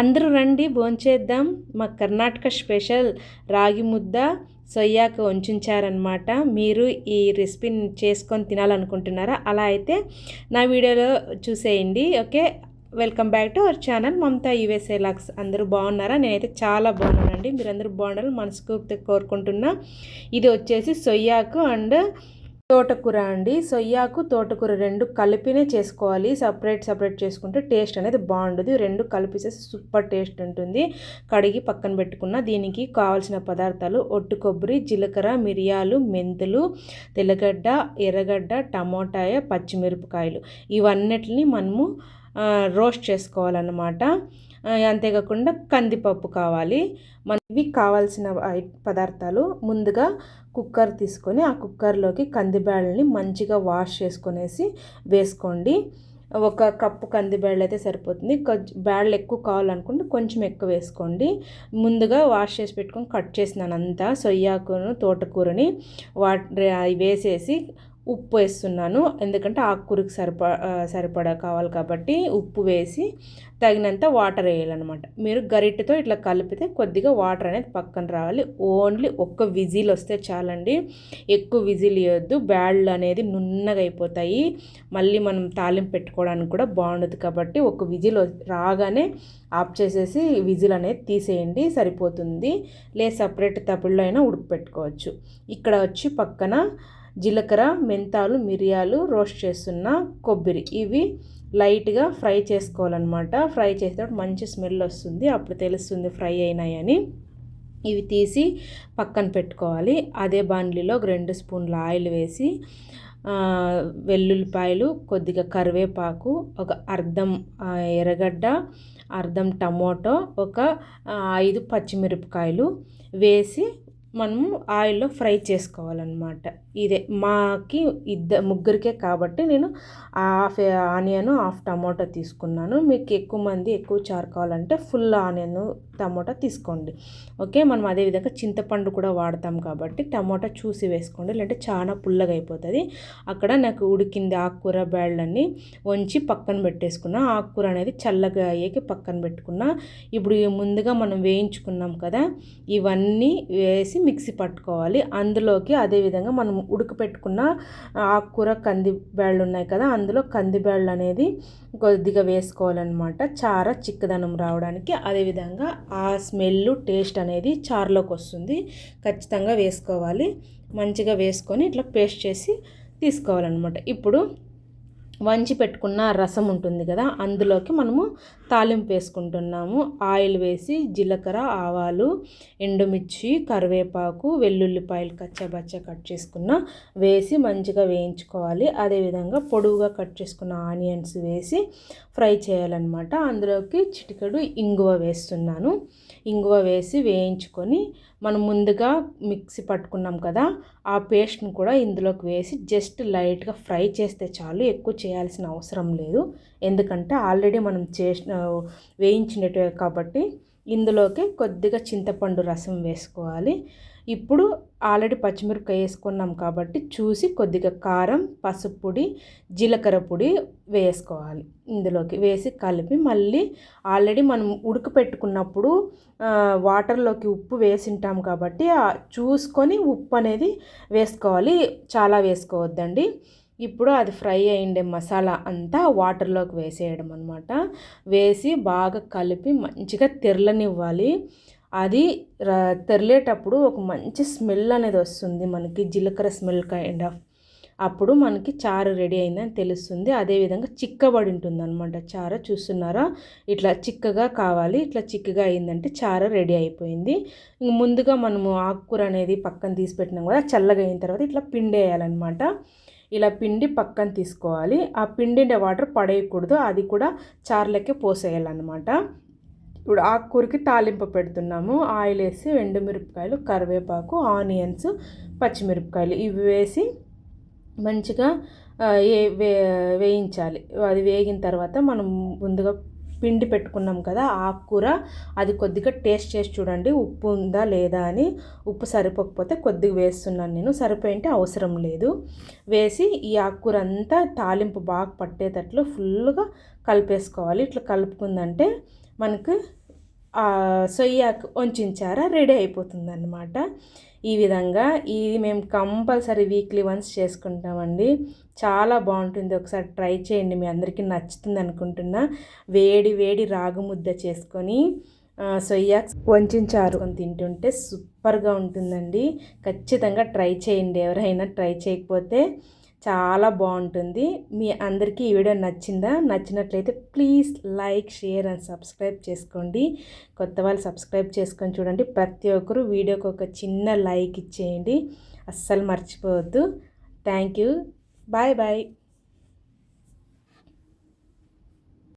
అందరూ రండి భోంచేద్దాం మా కర్ణాటక స్పెషల్ రాగి ముద్ద సొయ్యాక ఉంచుంచారనమాట మీరు ఈ రెసిపీని చేసుకొని తినాలనుకుంటున్నారా? అలా అయితే నా వీడియోలో చూసేయండి okay? Welcome back to our channel Mamata USA vlogs. అందరూ బాగున్నారా? నేనైతే చాలా బాగున్నానండి. మీరందరూ బాగుండాలని మనస్ఫూర్తి కోరుకుంటున్నా. ఇది వచ్చేసి సొయ్యాకు అండ్ తోటకూర అండి. సొయ్యాకు తోటకూర రెండు కలిపినే చేసుకోవాలి. సపరేట్ సపరేట్ చేసుకుంటే టేస్ట్ అనేది బాగుండదు. రెండు కలిపిసేసి సూపర్ టేస్ట్ ఉంటుంది. కడిగి పక్కన పెట్టుకున్న దీనికి కావాల్సిన పదార్థాలు ఒట్టు కొబ్బరి జీలకర్ర మిరియాలు మెంతులు తెల్లగడ్డ ఎర్రగడ్డ టమోటాయ పచ్చిమిరపకాయలు. ఇవన్నిటిని మనము రోస్ట్ చేసుకోవాలన్నమాట. అంతేకాకుండా కందిపప్పు కావాలి. మనకి కావాల్సిన పదార్థాలు ముందుగా కుక్కర్ తీసుకొని ఆ కుక్కర్లోకి కందిబ్యాళ్ళని మంచిగా వాష్ చేసుకొనేసి వేసుకోండి. ఒక కప్పు కందిబ్యాళ్ళు అయితే సరిపోతుంది. బేళ్ళు ఎక్కువ కావాలనుకుంటే కొంచెం ఎక్కువ వేసుకోండి. ముందుగా వాష్ చేసి పెట్టుకొని కట్ చేసినాను అంతా సొయ్యాకును తోటకూరని వాటి వేసేసి ఉప్పు వేస్తున్నాను. ఎందుకంటే ఆకుకూరకి సరిప సరిపడా కావాలి కాబట్టి ఉప్పు వేసి తగినంత వాటర్ వేయాలన్నమాట. మీరు గరిటెతో ఇట్లా కలిపితే కొద్దిగా వాటర్ అనేది పక్కన రావాలి. ఓన్లీ ఒక్క విజిల్ వస్తే చాలండి. ఎక్కువ విజిల్ ఇవ్వద్దు. బ్యాళ్ళు అనేది నున్నగా అయిపోతాయి. మళ్ళీ మనం తాలింపు పెట్టుకోవడానికి కూడా బాగుండదు కాబట్టి ఒక విజిల్ రాగానే ఆఫ్ చేసేసి విజిల్ అనేది తీసేయండి. సరిపోతుంది. లే సపరేట్ తప్పుల్లో అయినా ఉడుకు పెట్టుకోవచ్చు ఇక్కడ వచ్చి పక్కన జీలకర్ర మెంతాలు మిరియాలు రోస్ట్ చేస్తున్న కొబ్బరి. ఇవి లైట్గా ఫ్రై చేసుకోవాలన్నమాట. ఫ్రై చేసేటప్పుడు మంచి స్మెల్ వస్తుంది. అప్పుడు తెలుస్తుంది ఫ్రై అయినాయని ఇవి తీసి పక్కన పెట్టుకోవాలి. అదే బాండ్లీలో రెండు స్పూన్ల ఆయిల్ వేసి వెల్లుల్లిపాయలు కొద్దిగా కరివేపాకు ఒక అర్ధం ఎర్రగడ్డ అర్ధం టమోటో ఒక ఐదు పచ్చిమిరపకాయలు వేసి మనము ఆయిల్లో ఫ్రై చేసుకోవాలన్నమాట. ఇదే మాకి ఇద్ద ముగ్గురికే కాబట్టి నేను హాఫ్ ఆనియన్ హాఫ్ టమాటో తీసుకున్నాను. మీకు ఎక్కువ మంది ఎక్కువ చారు కావాలంటే ఫుల్ ఆనియన్ టమోటా తీసుకోండి. ఓకే? మనం అదేవిధంగా చింతపండు కూడా వాడతాం కాబట్టి టమోటా చూసి వేసుకోండి. లేదంటే చాలా పుల్లగా అయిపోతుంది. అక్కడ నాకు ఉడికింది ఆకుకూర బ్యాళ్ళన్నీ వంచి పక్కన పెట్టేసుకున్నా. ఆకుకూర అనేది చల్లగా అయ్యేకి పక్కన పెట్టుకున్నా. ఇప్పుడు ముందుగా మనం వేయించుకున్నాం కదా ఇవన్నీ వేసి మిక్సీ పట్టుకోవాలి. అందులోకి అదేవిధంగా మనం ఉడకపెట్టుకున్న ఆకుకూర కంది బ్యాళ్ళు ఉన్నాయి కదా అందులో కంది బ్యాళ్ళు అనేది కొద్దిగా వేసుకోవాలన్నమాట. చార చిక్కదనం రావడానికి. అదేవిధంగా ఆ స్మెల్ టేస్ట్ అనేది చారులోకి వస్తుంది. ఖచ్చితంగా వేసుకోవాలి. మంచిగా వేసుకొని ఇట్లా పేస్ట్ చేసి తీసుకోవాలన్నమాట. ఇప్పుడు వంచి పెట్టుకున్న రసం ఉంటుంది కదా అందులోకి మనము తాలింపు వేసుకుంటున్నాము. ఆయిల్ వేసి జీలకర్ర ఆవాలు ఎండుమిర్చి కరివేపాకు వెల్లుల్లిపాయలు కచ్చబచ్చ కట్ చేసుకున్న వేసి మంచిగా వేయించుకోవాలి. అదేవిధంగా పొడువుగా కట్ చేసుకున్న ఆనియన్స్ వేసి ఫ్రై చేయాలన్నమాట. అందులోకి చిటికడు ఇంగువ వేస్తున్నాను. ఇంగువ వేసి వేయించుకొని మనం ముందుగా మిక్సీ పట్టుకున్నాం కదా ఆ పేస్ట్ని కూడా ఇందులోకి వేసి జస్ట్ లైట్గా ఫ్రై చేస్తే చాలు ఎక్కువ చేయాల్సిన అవసరం లేదు. ఎందుకంటే ఆల్రెడీ మనం చేసిన వేయించినట్టు కాబట్టి ఇందులోకి కొద్దిగా చింతపండు రసం వేసుకోవాలి. ఇప్పుడు ఆల్రెడీ పచ్చిమిరపకాయ వేసుకున్నాం కాబట్టి చూసి కొద్దిగా కారం పసుపు పొడి జీలకర్ర పొడి వేసుకోవాలి. ఇందులోకి వేసి కలిపి మళ్ళీ ఆల్రెడీ మనం ఉడకపెట్టుకున్నప్పుడు వాటర్లోకి ఉప్పు వేసింటాం కాబట్టి చూసుకొని ఉప్పు అనేది వేసుకోవాలి. చాలా వేసుకోవద్దండి. ఇప్పుడు అది ఫ్రై అయిండే మసాలా అంతా వాటర్లోకి వేసేయడం అనమాట వేసి బాగా కలిపి మంచిగా తెరలనివ్వాలి అది తెరలేటప్పుడు ఒక మంచి స్మెల్ అనేది వస్తుంది మనకి జీలకర్ర స్మెల్ కైండ్ ఆఫ్ అప్పుడు మనకి చారు రెడీ అయిందని తెలుస్తుంది. అదేవిధంగా చిక్కబడి ఉంటుంది అనమాట చారు చూస్తున్నారా? ఇట్లా చిక్కగా కావాలి ఇట్లా చిక్కగా అయిందంటే చారు రెడీ అయిపోయింది. ముందుగా మనము ఆకుకూర అనేది పక్కన తీసి పెట్టినాం కదా చల్లగా అయిన తర్వాత ఇట్లా పిండి వేయాలన్నమాట. ఇలా పిండి పక్కన తీసుకోవాలి. ఆ పిండి వాటర్ పడేయకూడదు అది కూడా చారులకే పోసేయాలన్నమాట. ఇప్పుడు ఆకుకూరకి తాలింపు పెడుతున్నాము. ఆయిల్ వేసి ఎండుమిరపకాయలు కరివేపాకు ఆనియన్స్ పచ్చిమిరపకాయలు ఇవి వేసి మంచిగా వే వేయించాలి. అది వేగిన తర్వాత మనం ముందుగా పిండి పెట్టుకున్నాం కదా ఆకుకూర అది కొద్దిగా టేస్ట్ చేసి చూడండి ఉప్పు ఉందా లేదా అని. ఉప్పు సరిపోకపోతే కొద్దిగా వేస్తున్నాను నేను. సరిపోయింటే అవసరం లేదు. వేసి ఈ ఆకుకూర అంతా తాలింపు బాగా పట్టేటట్లు ఫుల్గా కలిపేసుకోవాలి. ఇట్లా కలుపుకుందంటే మనకు సొయ్యాకు వంచారా రెడీ అయిపోతుందన్నమాట. ఈ విధంగా ఇది మేము కంపల్సరీ వీక్లీ వన్స్ చేసుకుంటామండి. చాలా బాగుంటుంది. ఒకసారి ట్రై చేయండి. మీ అందరికీ నచ్చుతుంది అనుకుంటున్నా. వేడి వేడి రాగు ముద్ద చేసుకొని సొయ్యాక్స్ వంచారు అని తింటుంటే సూపర్గా ఉంటుందండి. ఖచ్చితంగా ట్రై చేయండి. ఎవరైనా ట్రై చేయకపోతే చాలా బాగుంటుంది. మీ అందరికీ ఈ వీడియో నచ్చిందా? నచ్చినట్లయితే please like share and subscribe చేసుకోండి. కొత్త వాళ్ళు సబ్స్క్రైబ్ చేసుకొని చూడండి. ప్రతి ఒక్కరు వీడియోకి ఒక చిన్న లైక్ ఇచ్చేయండి. అస్సలు మర్చిపోవద్దు. Thank you. Bye bye.